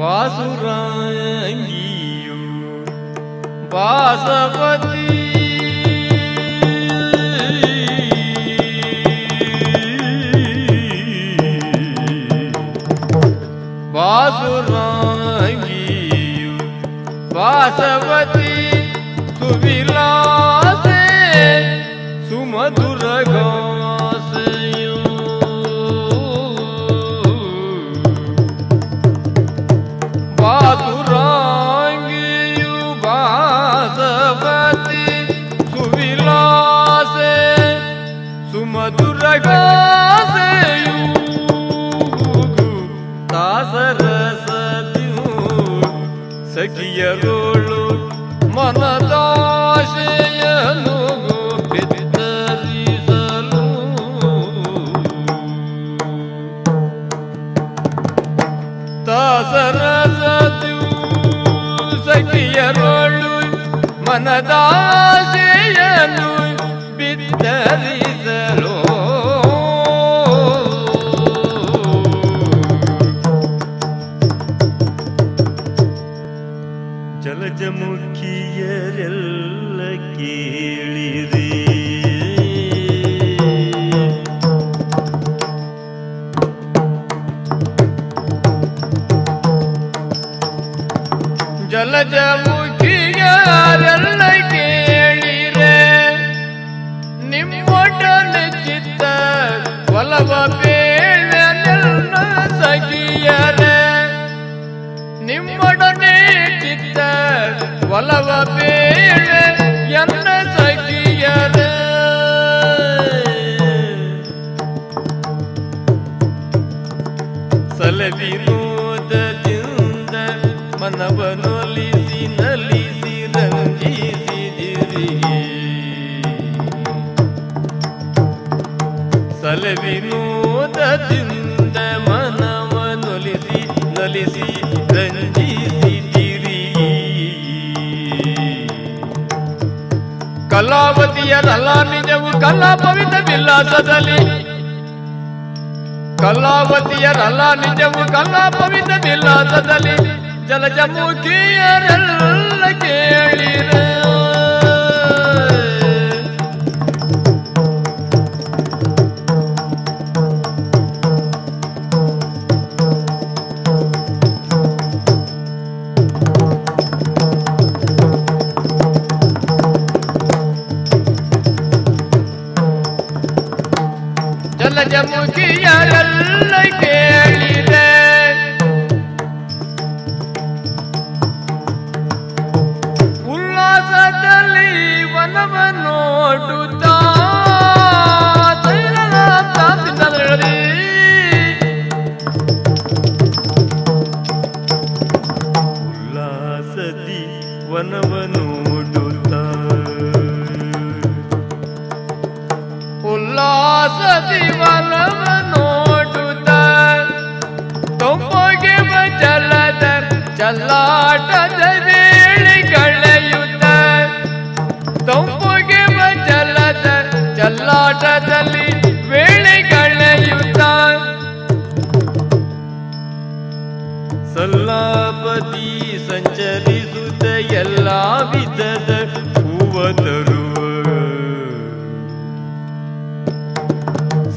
वासुराङ्गीयो वासवती वासुराङ्गीयो वासवती सुवि મનદા ಬೇಳೆ ಎನ್ನ ಸಖಿಯರ ಸಲವಿನೋದದಿಂದ ಮನವನೊಲಿಸಿ ನಲಿಸಿ ರಂಜಿಸಿದಿರಿ ಸಲವಿನೋದದಿಂದ ಮನವನೊಲಿಸಿ ಕಲಾವತಿಯರಲ್ಲ ನಿಜವು ಕಲಾಪವಿತ ವಿಲಾಸದಲ್ಲಿ ಕಲಾವತಿಯರಲ್ಲ ನಿಜವು ಕಲಾಪವಿತ ವಿಲಾಸದಲ್ಲಿ ಜಲಜಮುಖಿಯರೆಲ್ಲ ಸಲ್ಲಾಪತಿ ಸಂಚರಿಸುತ್ತ ಎಲ್ಲ ವಿಧದ ಹೂವ ತರುವ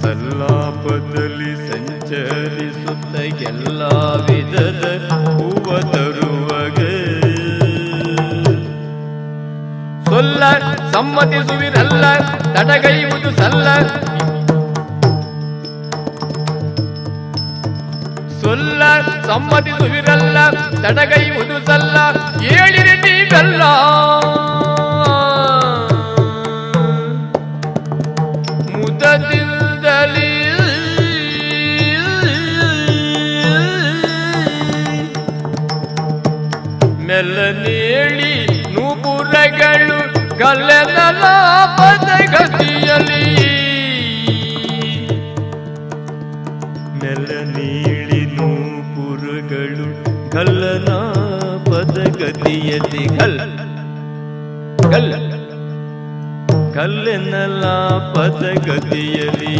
ಸಲ್ಲಾಪದಲ್ಲಿ ಸಂಚರಿಸುತ್ತ ಎಲ್ಲ ವಿಧದ ಹೂವ ತರುವಾಗ ಸೊಲ್ಲ ಸಮ್ಮತಿಸುವಿರಲ್ಲ ಸಲ್ಲ. ಸೊಲ್ಲ ಸಮ್ಮತಿಸುವಿರಲ್ಲ ఎడగై ಪದಗತಿಯಲ್ಲಿ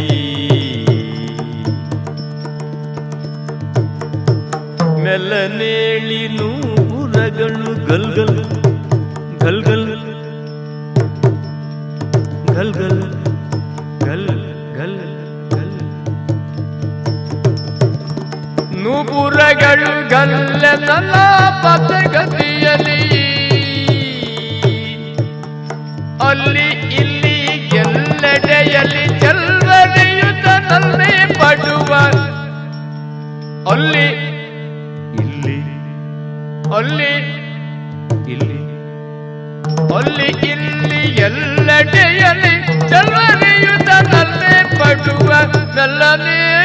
ಇಲ್ಲಿ ಎಲ್ಲೆಡೆಯಲ್ಲಿ ಚೆಲ್ವನೆಯುತ ನಲ್ಲೆ ಪಡುವ ಮೆಲ್ಲನೇಳಿ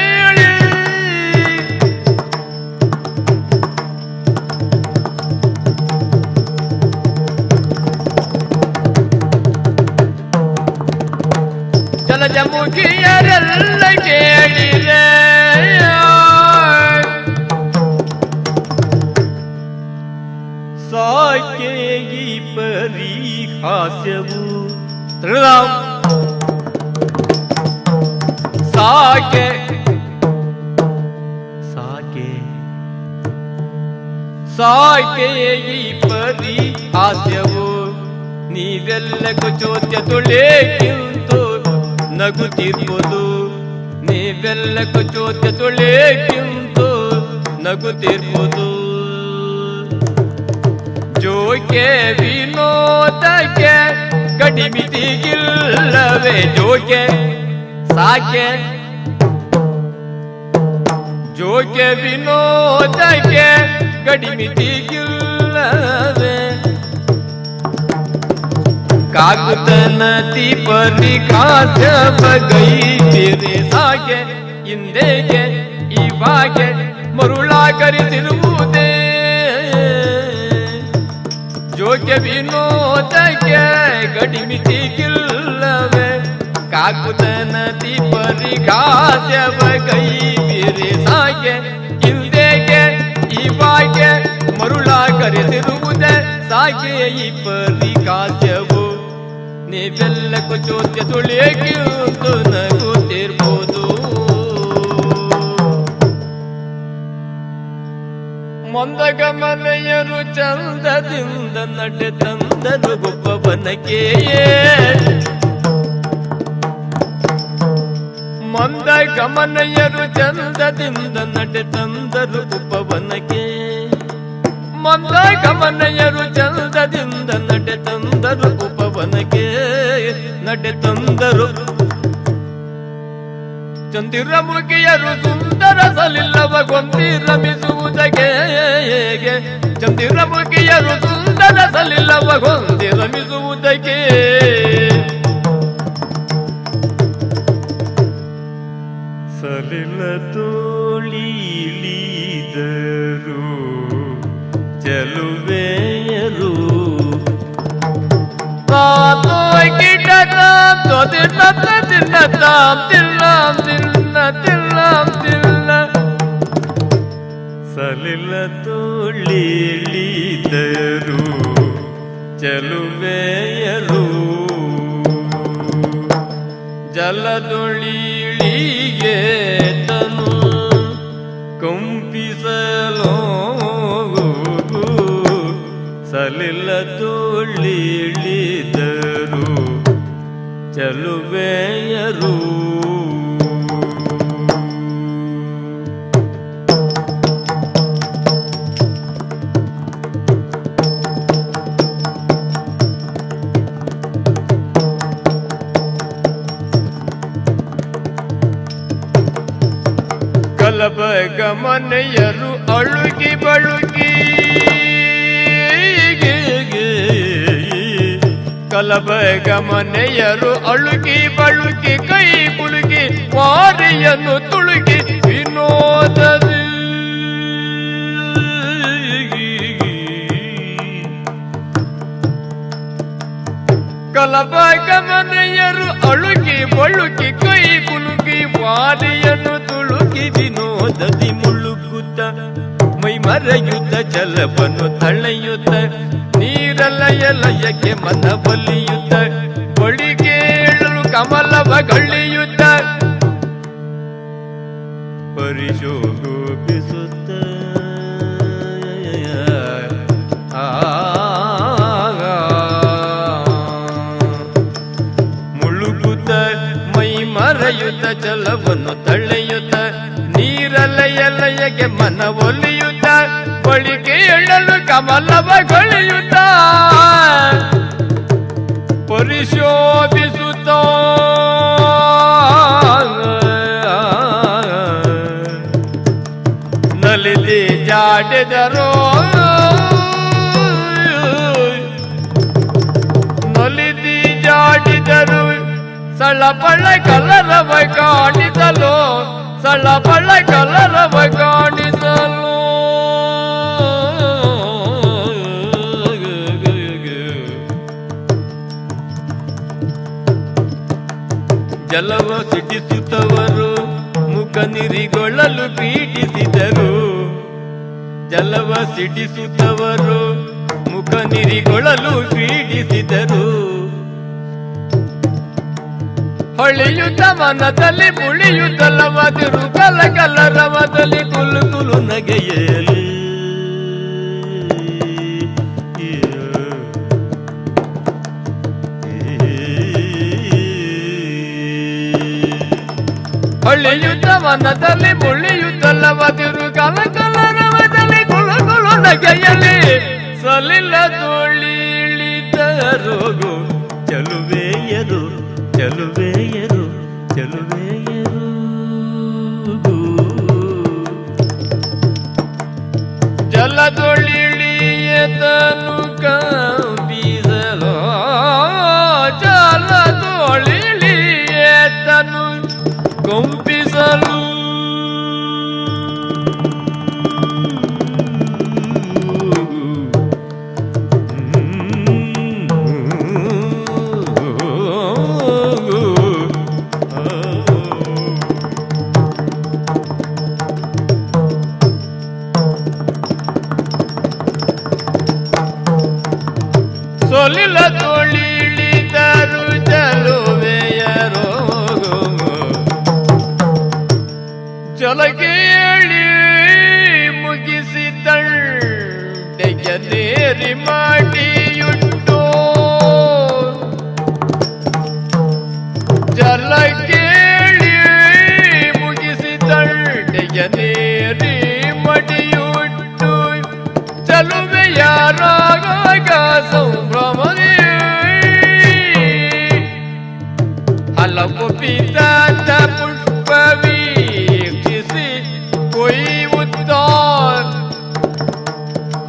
ಈ ಪರಿಹಾಸ್ಯವು ನೀವೆಲ್ಲಕ್ಕೂ ಚೋದ್ಯ ತುಳೇಕಿಂತು ನಗುತ್ತಿರ್ಬೋದು. ನೀವೆಲ್ಲಕ್ಕೂ ಚೋದ್ಯ ತುಳೇಕಿಂತು ನಗುತ್ತಿರ್ಬೋದು. ಜೋಕೆ ವಿನೋದಕ್ಕೆ ಕಡಿಮಿತಿಗಿಲ್ಲವೇ ಜೋಕೆ? ಸಾಕೆ? ಜೋಕೆ ವಿನೋದಕ್ಕೆ ಕಡಿಮಿತಿಗಿಲ್ಲವೇ ಕಾಕುತನತಿ ಪರಿಕಾಸ ಬಗೈತಿರೆ ಸಾಗೆ ಹಿಂದೆಗೆ ಇವಾಗೆ ಮರುಳಾಕರಿಸಿರುವುದೇ ಜೋಗ್ಯ ವಿನೋದಕ್ಕೆ ಗಡಿಮಿತಿಗಿಲ್ಲವೇ ಕಾಕುತನತಿ ಪರಿಕಾಸ ಬಗೈತಿರೆ ಸಾಗೆ ಇವಾಗೆ ಮರುಳಾಕರಿಸಿರುವುದೇ ಸಾಕೆ ಈ ಪರಿಕಾಸ್ಯವು ನೀವೆಲ್ಲ ಕೊಚೋತ್ಯ ತುಳಿಯಕಿಂತು ನಗುತ್ತಿರ್ಬೋದು. ಮಂದಗಮನೆಯರು ಚಂದದಿಂದ ನಡೆ ತಂದರು ಗೊಬ್ಬವನಕೆಯೇ ಮಂದ ಗಮನಯರು ಚಂದದಿಂದ ನಡೆ ತಂದರು ಉಪವನಕ್ಕೆ ಮಂದ ಗಮನಯರು ಚಂದದಿಂದ ನಡೆ ತಂದರು ಉಪವನಕ್ಕೆ ನಡೆ ತಂದರು ಚಂದಿರ ಮುಗಿಯರು ಸುಂದರ ಸಲಿಲ್ಲವ ಗೊಂದಿ ರಮಿಸುವುದಕ್ಕೆ ಚಂದಿರ ಮುಗಿಯರು ಸುಂದರ ಸಲಿಲ್ಲವ ಗೊಂದಿ ರಮಿಸುವುದಕ್ಕೆ ಸಲಿಲ ತೋಳಿಲಿದರು ಚೆಲುವೆಯರು ಗಿಡದಾಂ ತೊದಿನ ತಿನ್ನ ತಾಂ ತಿಲ್ಲಾಂ ತಿನ್ನ ತಿಲ್ಲಾಂ ತಿಲ್ಲ ಸಲಿಲ ತೋಳಿಲಿದರು ಚೆಲುವೆಯರು ಜಲದೊಳಿಳಿಗೆ ತನು ಕಂಪಿಸಲೋ ಸಲಿಲ ತೋಳಿಳಿದರು ಚಲುವೆಯರು ಗಮನೆಯರು ಅಳುಗಿ ಬಳುಗಿ ಕಲಬೆಗ ಮನೆಯರು ಅಳುಗಿ ಬಳುಗಿ, ಕೈ ಬುಳುಗಿ ವಾರಿಯನ್ನು ತುಳುಗಿ, ವಿನೋದದಿ ಕಲಬಾಗ ಮನೆಯರು ಅಳುಗಿ ಬಳುಗಿ, ಕೈ ಕುಲುಗಿ ವಾರಿಯನ್ನು ತುಳುಗಿ, ವಿನೋದದಿ ಮುಳುಗುತ್ತ ಮೈ ಮರೆಯುತ್ತ ಜಲವನ್ನು ತಳೆಯುತ್ತ ನೀರಲಯ ಲಯಕ್ಕೆ ಮನ ಬಲಿಯುತ್ತ ಒಳಿಗೇಳಲು ಕಮಲವ ಗಳ್ಳಿಯುತ್ತ ಪರಿಶೋಭಿಸುತ್ತ ಮುಳುಗುತ್ತ ಮೈ ಮರೆಯುತ್ತ ಜಲವನ್ನು ತಳೆಯುತ್ತ ನೀರಲಯ ಲಯಕ್ಕೆ ಮನ ಒಲಿಯುತ್ತ ಬಳಿಕೆ ಎಳ್ಳಲು ಕಮಲವಗೊಳಿಯುತ್ತ. ಪರಿಶೋಧಿಸುತ್ತ. ನಲಿದಿ ಜಾಡಿದರು. ನಲಿದಿ ಜಾಡಿದರು. ಸಳಪಳ ಕಲರವ ಕಾಣಿಸಲು ಸಳಪಳ ಕಲರವ ಕಾಣಿಸಲು ಜಲವ ಸಿಡಿಸುತ್ತವರು ಮುಖ ನಿರಿಗೊಳ್ಳಲು ಪೀಡಿಸಿದರು. ಜಲವ ಸಿಡಿಸುತ್ತವರು ಮುಖ ನಿರಿಗೊಳ್ಳಲು ಪೀಡಿಸಿದರು. ಹೊಳೆಯುತ್ತ ಮನದಲ್ಲಿ ಮುಳಿಯುತ್ತಲವದಿರು ಕಲ ಕಲರವದಲ್ಲಿ ಕುಲು ಕುಲು ನಗೆಯಲಿ ಮನದಲ್ಲಿ ಮುಳಿಯುತ್ತಲವದಿರು ಕಲ ಕಲರವದಲ್ಲಿ ಕುಲು ಕುಳು ನಗೆಯಲಿ. ಸಲಿಲ್ಲ ತೋಳಿಳಿತರೋಗು ಚಲುವೆಯರು ಚಲುವೆಯರು ಚಲುವೆಯರು ಜಲದೊಳಿಳಿಯತನು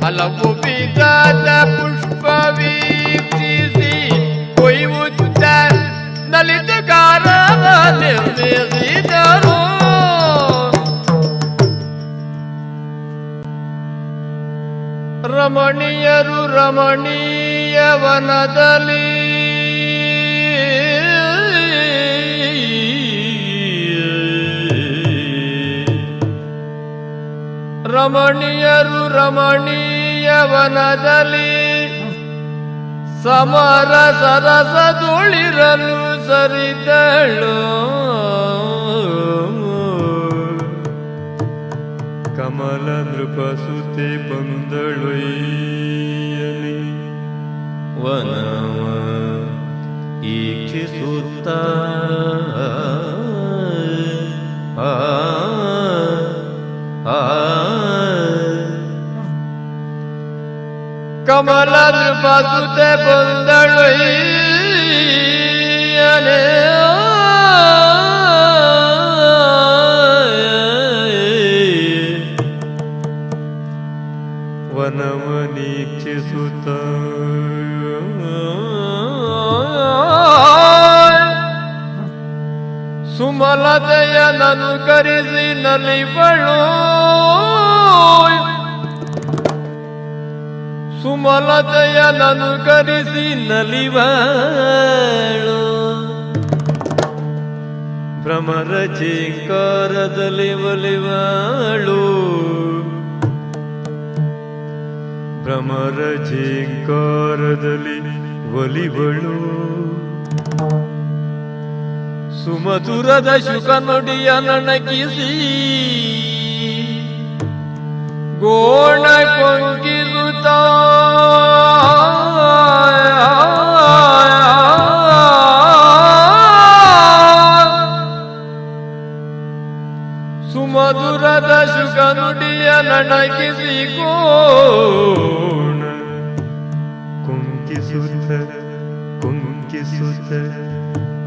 ಹಲವು ಪಿತಾದ ಪುಷ್ಪ ವೀಕ್ಷಿಸಿ ಕೊಯ್ಯುತ್ತ ನಲಿತುಗಾರ ನಿರ್ಮಿಸಿದರು ರಮಣೀಯರು ರಮಣೀಯ ವನದಲ್ಲಿ ರಮಣೀಯರು ರಮಣೀಯ ವನದಲ್ಲಿ ಸಮರ ಸರಸ ತುಳಿರಲು ಸರಿದಳು. ಕಮಲ ನೃಪಸುತೆ ಬಂದಳು ವನವ ಈಕ್ಷಿಸುತ್ತ ಕಮಲ ನೃಪಸುತೆ ಬಂದಳೊಯ್ಯಲೆ ವನವನೀಕ್ಷಿಸುತ್ತ ಸುಮಲತೆಯ ನನು ಕರೆಸಿ ನಲಿಬಳು ಸುಮಲತೆಯ ನನು ಕರೆಸಿ ನಲಿವಳು. ಭ್ರಮರ ಚೀಂಕಾರದಲ್ಲಿ ಒಲಿವಳು. ಭ್ರಮರ ಚೀಂಕಾರದಲ್ಲಿ ಒಲಿವಳು. ಸುಮಧುರದ ಶುಕ ನುಡಿಯ ನನಗಿಸಿ ಗೋಣ ಕೊಂಗಿರುತ್ತ ಸುಮಧುರದ ಶುಗನುಡಿಯ ನಣಗಿಸಿ ಕೋಣ. ಕುಂಕಿಸುತ್ತ ಕುಂಕಿಸುತ್ತ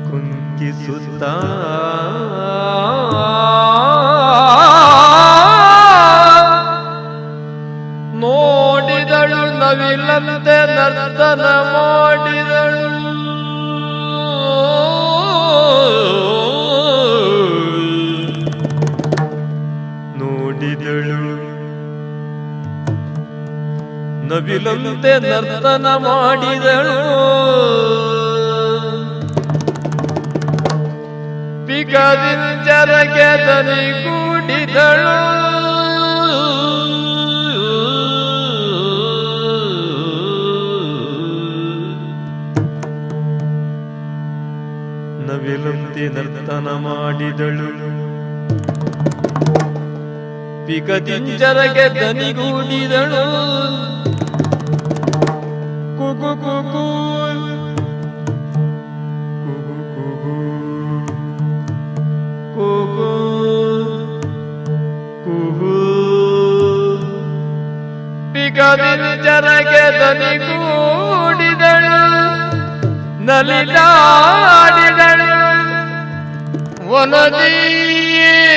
ಕುಂಕಿಸುತ್ತ. ನರ್ತನ ಮಾಡಿದಳು. ನೋಡಿದಳು. ನವಿಲಂತೆ ನರ್ತನ ಮಾಡಿದಳು. ಪಿಗದಿಂಚರಗೆ ದನಿಗೂಡಿದಳು. ನವಿಲಂತೆ ನರ್ತನ ಮಾಡಿದಳು. ಪಿಕದಿಂಚರಗೆ ದನಿಗೂಡಿದಳು ಕುಕು ಕುಕು ಕುಗು ಕುಗು ಕುಗು ಕುಹು ಪಿಕದಿಂಚರಗೆ ದನಿಗೂಡಿದಳು ನಲಿದಾಡಿದಳು. વનદી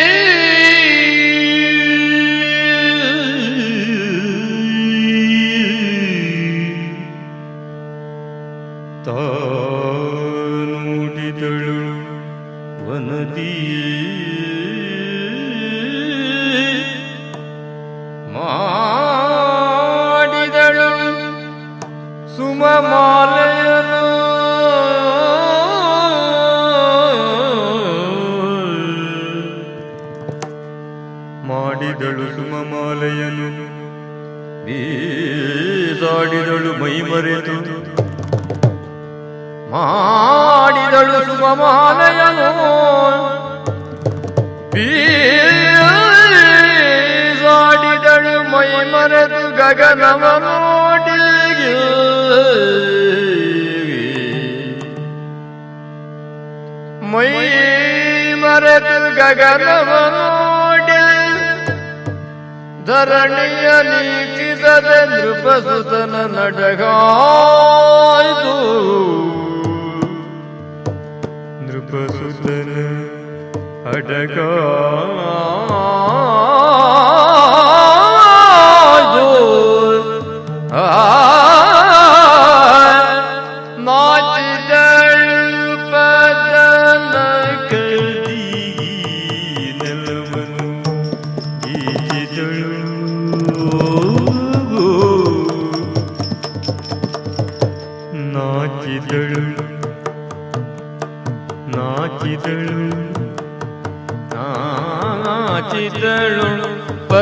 ಮರೆತು ಗಗನವ ನೋಡಿ ಧರಣಿಯ ನೀತಿಸದೆ ನೃಪಸುತನ ನಡಗಾಯಿತು. ನೃಪಸುತನ ಅಡಗಾಯ್ತು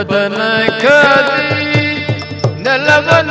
ಪದನ ಕದಿ ನೆಲವನು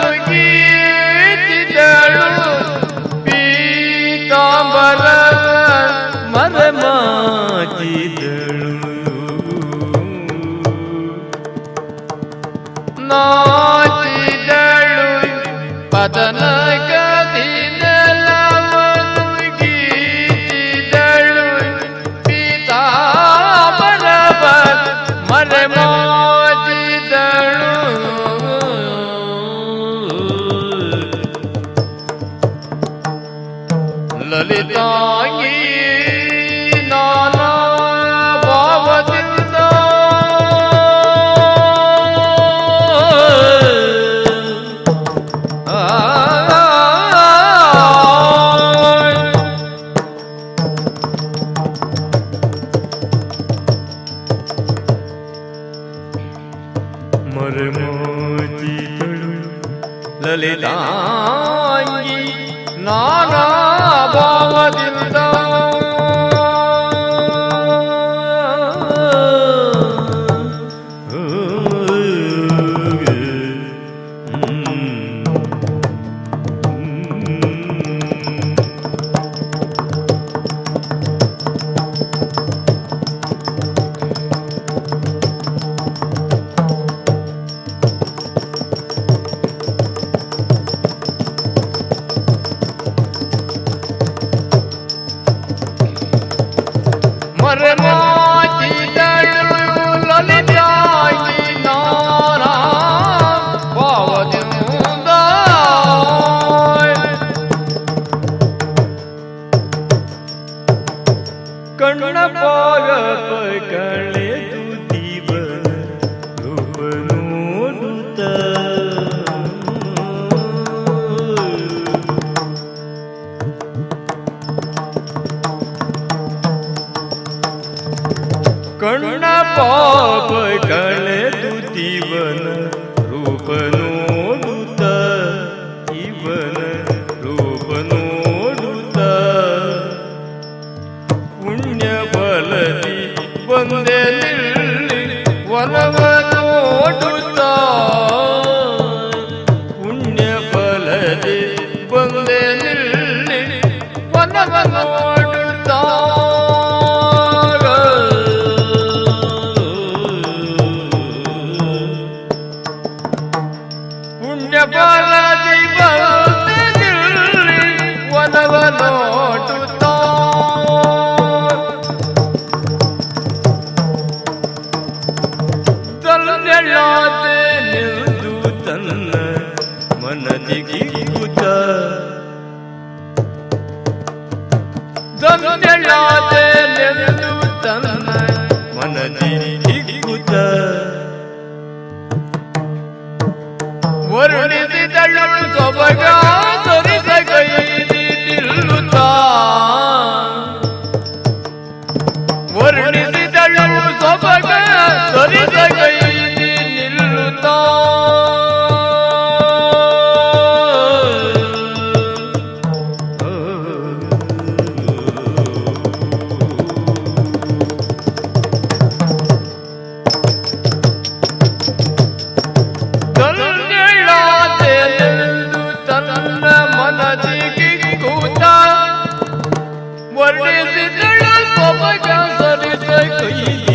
લલિતાંગી નાના ભાવદિંદા કઈ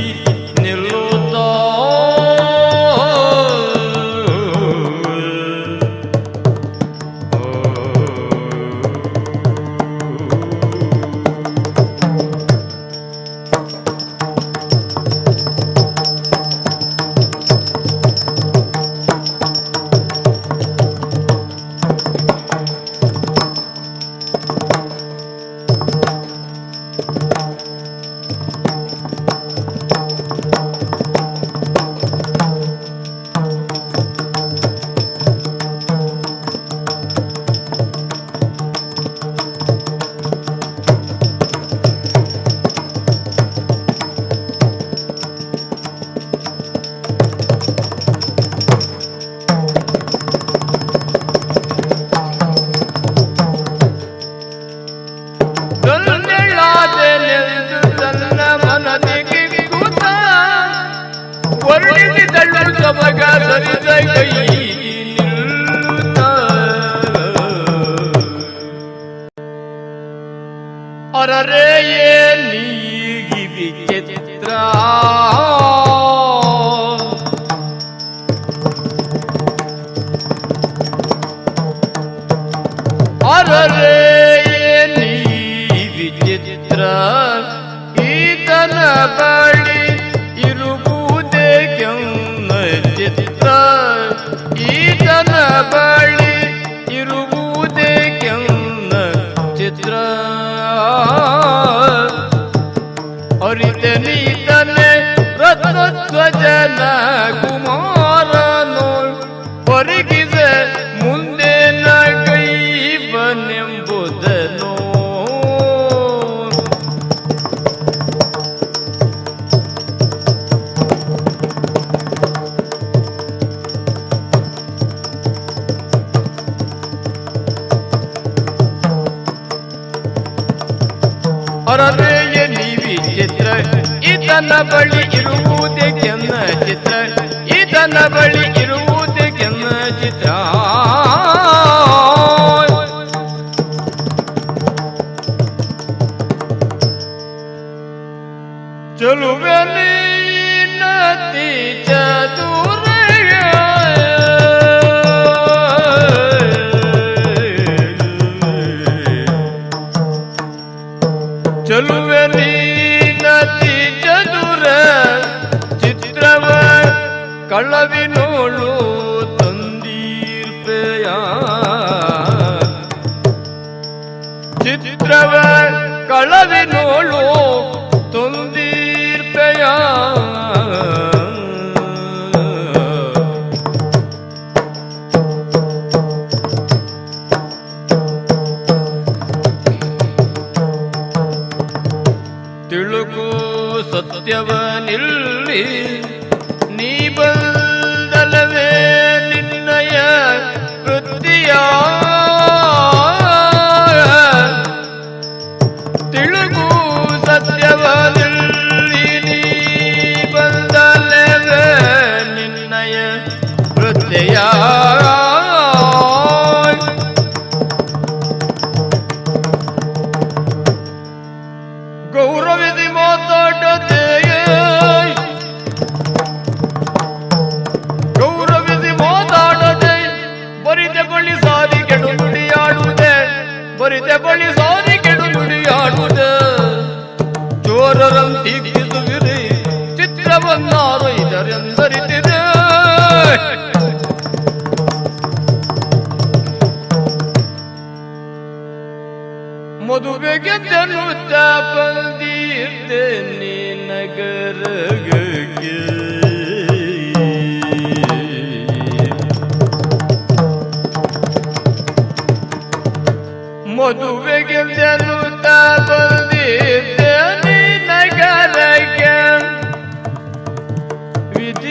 Je ne veux plus te voir. ಬಳಿ ಇರುವುದೇ ಕೆನ್ನ ಚಿತ್ರ. ಈತನ ಬಳಿ ಇರುವುದೇ ಕೆನ್ನ ಚಿತ್ರ. ಚಲುವೆಲಿ ನದಿ ಚದುರ ಚಲುವೆಲಿ கள்ளவி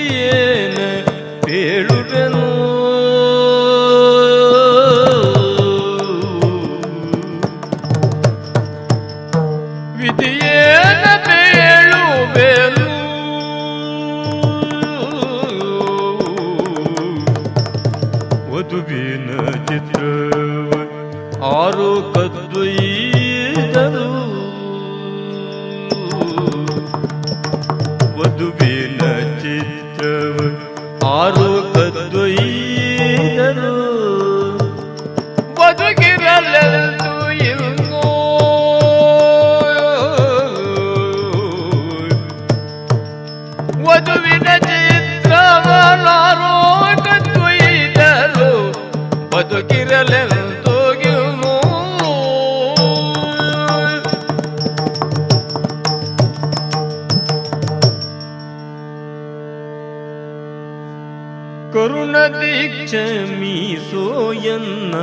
দিয়ে ಕರುಣ ದೀಕ್ಷಮಿ ಸೋಯನ್ನ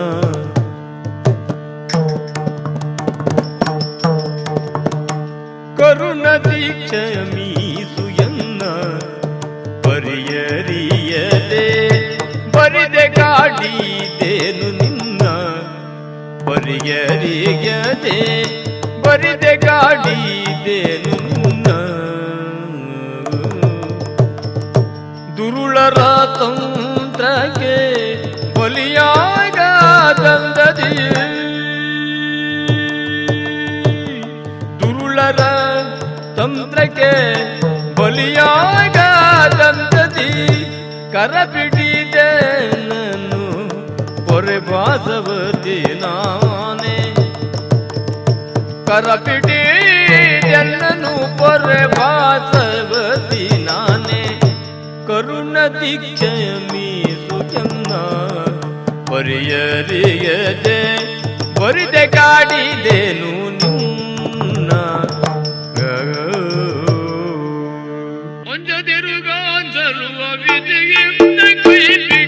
ಕರುಣ ದೀಕ್ಷಮಿ ಸುಯನ್ನ ಪರಿಯರಿಯದೆ ಬರಿದೆ ಕಾಡಿದೇನು ನಿನ್ನ. ಪರಿಯರಿಯದೆ ಬರಿದೆ ಕಾಡಿದೇನು ನಿನ್ನ दंददी दुरुलर तंत्रके बलियाग दंददी करपिटी देननु पोरे बासवती नाने करपिटी देननु पोरे बासवती नाने करुण दीक्ष मी सुजमना ಪರಿಯರಿಯದೆ ಬರಿದೆ ಕಾಡಿದೇನು ನಿನ್ನ ಸರ್ವ ವಿಧಿಯಿಂದ ಕೈ